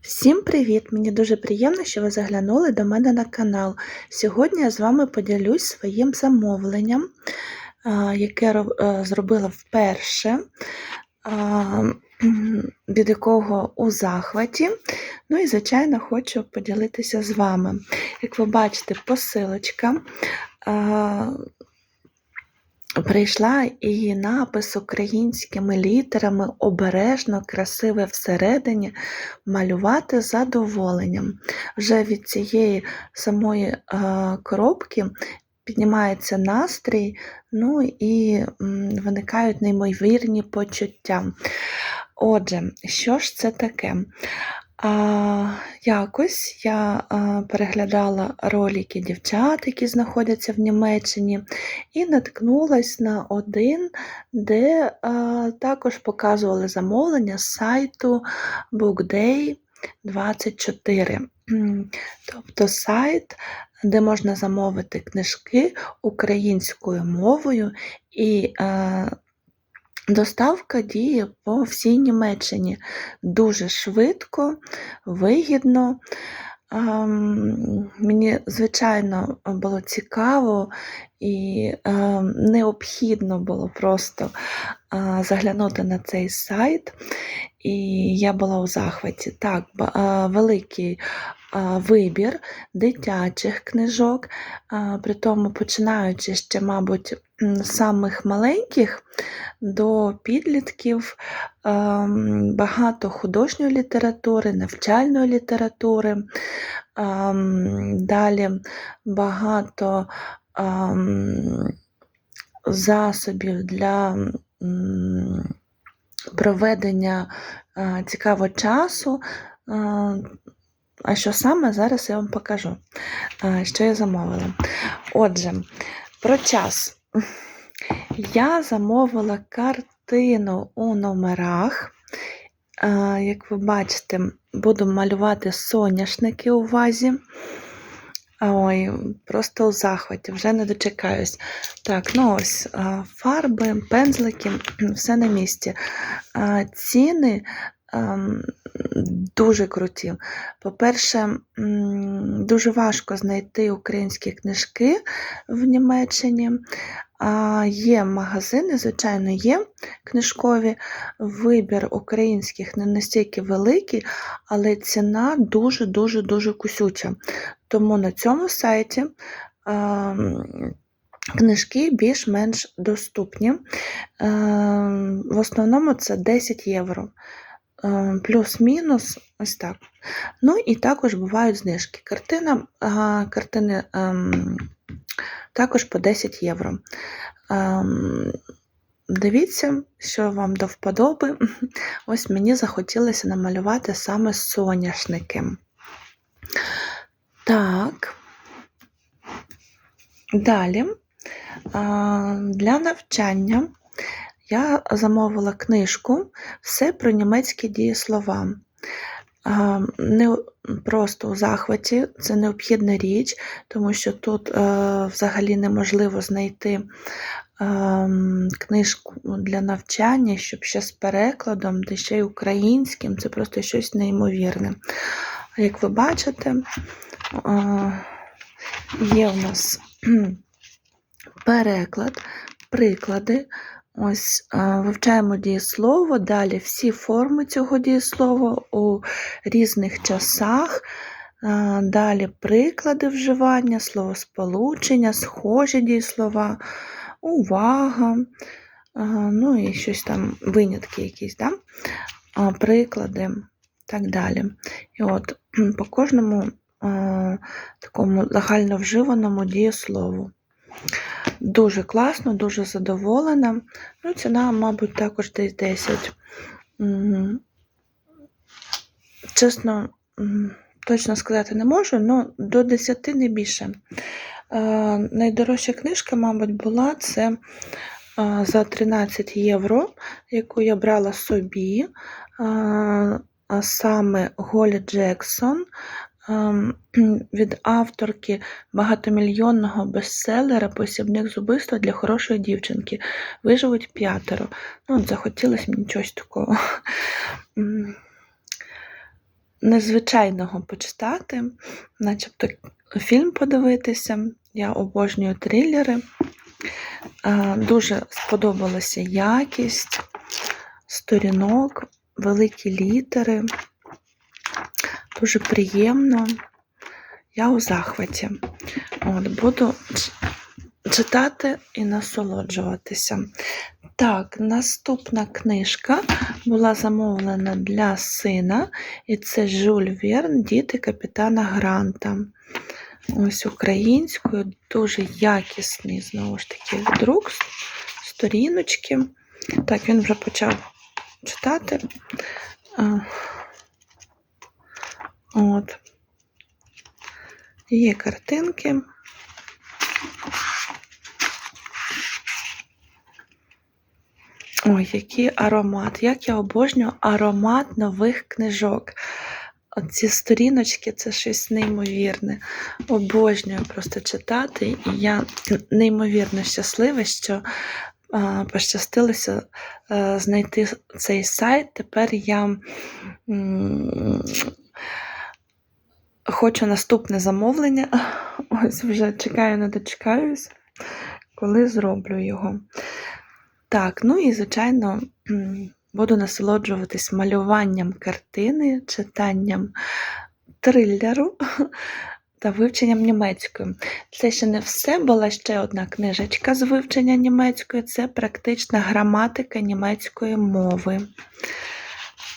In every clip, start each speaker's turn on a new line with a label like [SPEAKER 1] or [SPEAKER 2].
[SPEAKER 1] Всім привіт! Мені дуже приємно, що ви заглянули до мене на канал. Сьогодні я з вами поділюсь своїм замовленням, яке е, зробила вперше, від якого у захваті. Ну і, звичайно, хочу поділитися з вами. Як ви бачите, посилочка. А, Прийшла і напис українськими літерами обережно, красиве всередині, малювати з задоволенням. Вже від цієї самої е, коробки піднімається настрій, ну і виникають неймовірні почуття. Отже, що ж це таке? А, якось я а, переглядала ролики дівчат, які знаходяться в Німеччині, і наткнулась на один, де а, також показували замовлення з сайту BookDay24. Тобто сайт, де можна замовити книжки українською мовою, і е, доставка діє по всій Німеччині дуже швидко, вигідно. Ем, Мені, звичайно, було цікаво і ем, необхідно було просто а, заглянути на цей сайт, і я була у захваті. Так, а, великий а, вибір дитячих книжок, а, при тому починаючи ще, мабуть, з самих маленьких до підлітків, ем, багато художньої літератури, навчальної літератури. Ам, Далі багато засобів для проведення цікавого часу. А, А що саме зараз я вам покажу, що я замовила. Отже, про час. Я замовила картину у номерах. Як ви бачите, буду малювати соняшники у вазі. Ой, просто у захваті, вже не дочекаюсь. Так, ну ось фарби, пензлики, все на місці. Ціни ем, дуже круті. По-перше, дуже важко знайти українські книжки в Німеччині. Є магазини, звичайно, є книжкові. Вибір українських не настільки великий, але ціна дуже-дуже дуже кусюча. Тому на цьому сайті книжки більш-менш доступні. В основному це 10 євро. Плюс-мінус, ось так. Ну і також бувають знижки. Картина, картини ем, також по 10 євро. Ем, Дивіться, що вам до вподоби. Ось мені захотілося намалювати саме соняшники. Так. Далі. Для навчання я замовила книжку Все про німецькі дієслова. Не просто у захваті, це необхідна річ, тому що тут е, взагалі неможливо знайти ем, книжку для навчання, щоб ще з перекладом, де ще й українським, це просто щось неймовірне. Як ви бачите, е, є у нас переклад, приклади. Ось е, вивчаємо дієслово, далі всі форми цього дієслова у різних часах. Е, Далі приклади вживання, словосполучення, схожі дієслова, увага, е, ну і щось там, винятки якісь, да? Приклади так далі. І от по кожному такому загальновживаному дієслову. Дуже класно, дуже задоволена. Ну, ціна, мабуть, також десь 10. Чесно, точно сказати не можу, але до 10 не більше. Е, Найдорожча книжка, мабуть, була це е, за 13 євро, яку я брала собі, е, а саме Голі Джексон від авторки багатомільйонного бестселера Посібник з убивства для хорошої дівчинки. Виживуть п'ятеро. Ну, от захотілося мені чогось такого. Незвичайного почитати, начебто фільм подивитися. Я обожнюю трилери. Е, Дуже сподобалася якість сторінок, великі літери. Дуже приємно. Я у захваті. От, буду читати і насолоджуватися. Так, наступна книжка була замовлена для сина, і це Жюль Верн, Діти капітана Гранта. Ось українською, дуже якісний, знову ж таки, друк, сторіночки. Так, він вже почав читати. От. Є картинки. Ой, який аромат. Як я обожнюю аромат нових книжок. Оці сторіночки це щось неймовірне. Обожнюю просто читати. І я неймовірно щаслива, що а, пощастилося а, знайти цей сайт. Тепер я м, хочу наступне замовлення. Ось вже чекаю, не дочекаюсь, коли зроблю його. Так, ну і, звичайно, буду насолоджуватись малюванням картини, читанням трилеру та вивченням німецької. Це ще не все, була ще одна книжечка з вивчення німецької це практична граматика німецької мови.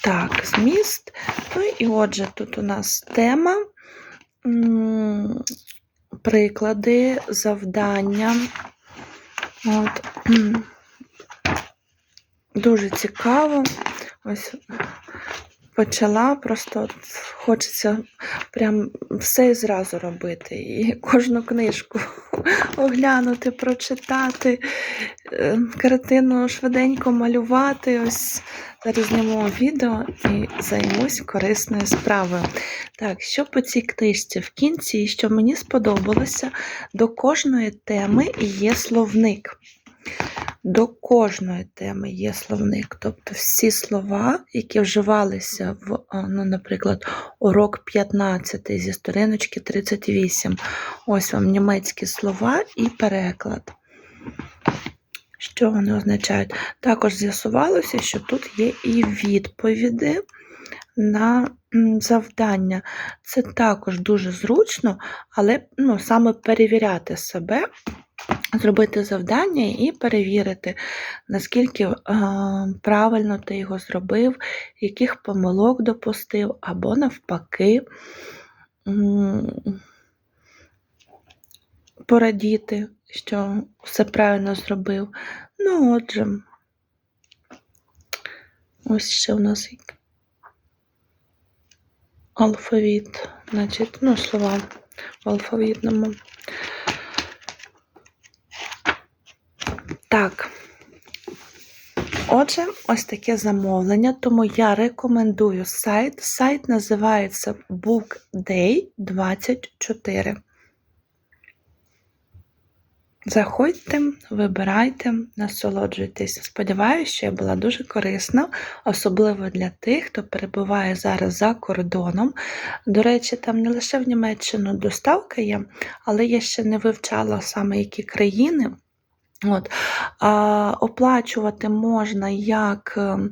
[SPEAKER 1] Так, зміст. Ну і отже, тут у нас тема, приклади, завдання. От. Дуже цікаво. Ось почала, просто от хочеться прям все зразу робити. І кожну книжку оглянути, прочитати, е, картину швиденько малювати. Ось зараз зніму відео і займусь корисною справою. Так, що по цій книжці? В кінці, що мені сподобалося, до кожної теми є словник. До кожної теми є словник, тобто всі слова, які вживалися в, ну, наприклад, урок 15 зі сторіночки 38. Ось вам німецькі слова і переклад. Що вони означають? Також з'ясувалося, що тут є і відповіді на завдання. Це також дуже зручно, але ну, саме перевіряти себе зробити завдання і перевірити, наскільки е, правильно ти його зробив, яких помилок допустив, або навпаки порадіти, що все правильно зробив. Ну, отже, ось ще у нас алфавіт, значить, ну, слова в алфавітному. Так. Отже, ось таке замовлення, тому я рекомендую сайт. Сайт називається BookDay24. Заходьте, вибирайте, насолоджуйтесь. Сподіваюся, що я була дуже корисна, особливо для тих, хто перебуває зараз за кордоном. До речі, там не лише в Німеччину доставка є, але я ще не вивчала саме які країни. От. А, оплачувати можна як ем,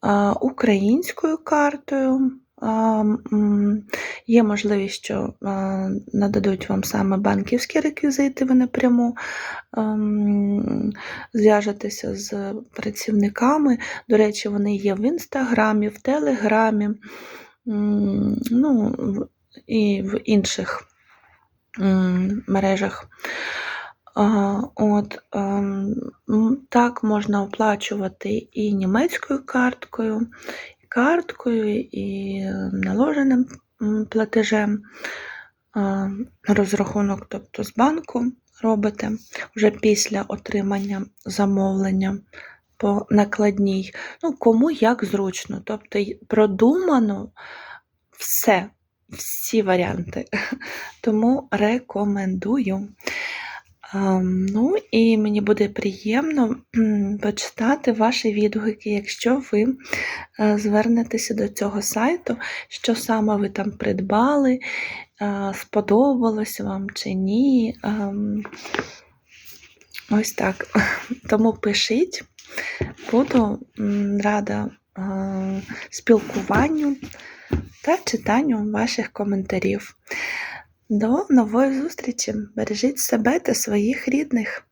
[SPEAKER 1] а, українською картою. Є можливість, що а, нададуть вам саме банківські реквізити, ви напряму ем, зв'яжетеся з працівниками. До речі, вони є в інстаграмі, в телеграмі, ну, і в інших мережах. От, ем, так, можна оплачувати і німецькою карткою, і карткою, і е, наложеним платежем. Розрахунок, тобто з банку робите вже після отримання замовлення по накладній. Ну, кому як зручно. Тобто продумано все, всі варіанти. Тому рекомендую. Ну і мені буде приємно почитати ваші відгуки, якщо ви е, звернетеся до цього сайту, що саме ви там придбали, е, сподобалось вам чи ні. Ось так. Тому пишіть, буду рада е, спілкуванню та читанню ваших коментарів. До нової зустрічі! Бережіть себе та своїх рідних!